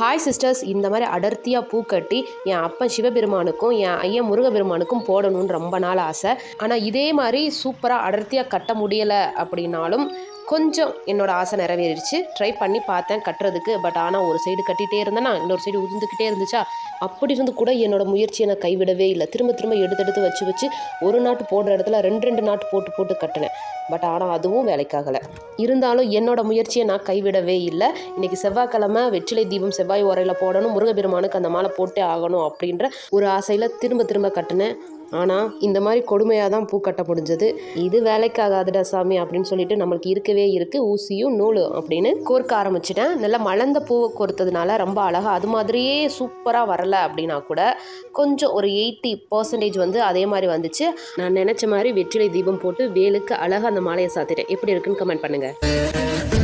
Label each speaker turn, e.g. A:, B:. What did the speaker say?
A: Hi sisters இந்த மாதிரி அடர்த்தியாக பூ கட்டி என் அப்பன் சிவபெருமானுக்கும் என் ஐயன் முருகபெருமானுக்கும் போடணும்னு ரொம்ப நாள் ஆசை. ஆனால் இதே மாதிரி சூப்பராக அடர்த்தியாக கட்ட முடியலை அப்படின்னாலும் கொஞ்சம் என்னோட ஆசை நிறைவேறிடுச்சு. ட்ரை பண்ணி பார்த்தேன் கட்டுறதுக்கு. பட் ஆனால் ஒரு சைடு கட்டிகிட்டே இருந்தேன்னா இன்னொரு சைடு உதிர்ந்துக்கிட்டே இருந்துச்சா? அப்படி இருந்து கூட என்னோட முயற்சியை நான் கைவிடவே இல்லை. திரும்ப திரும்ப எடுத்து எடுத்து வச்சு வச்சு ஒரு நாட்டு போடுற இடத்துல ரெண்டு ரெண்டு நாட்டு போட்டு போட்டு கட்டினேன். பட் ஆனால் அதுவும் வேலைக்காகலை. இருந்தாலும் என்னோட முயற்சியை நான் கைவிடவே இல்லை. இன்னைக்கு செவ்வாய்க்கிழமை வெற்றிலை தீபம் செவ்வாய் உரையில் போடணும். முருகபெருமானுக்கு அந்த மாலை போட்டே ஆகணும் அப்படின்ற ஒரு ஆசையில் திரும்ப திரும்ப கட்டினேன். ஆனால் இந்த மாதிரி கொடுமையாக தான் பூ கட்ட முடிஞ்சது. இது வேலைக்காகாதுடா சாமி அப்படின்னு சொல்லிட்டு நம்மளுக்கு இருக்கவே இருக்குது ஊசியும் நூலும் அப்படின்னு கோர்க்க ஆரம்பிச்சிட்டேன். நல்லா மலர்ந்த பூவை கோர்த்ததுனால ரொம்ப அழகாக அது மாதிரியே சூப்பராக வரலை அப்படின்னா கூட கொஞ்சம் ஒரு எயிட்டி பர்சன்டேஜ் வந்து அதே மாதிரி வந்துச்சு. நான் நினச்ச மாதிரி வெற்றிலை தீபம் போட்டு வேலுக்கு அழகாக அந்த மாலையை சாத்திட்டேன். எப்படி இருக்குன்னு கமெண்ட் பண்ணுங்கள்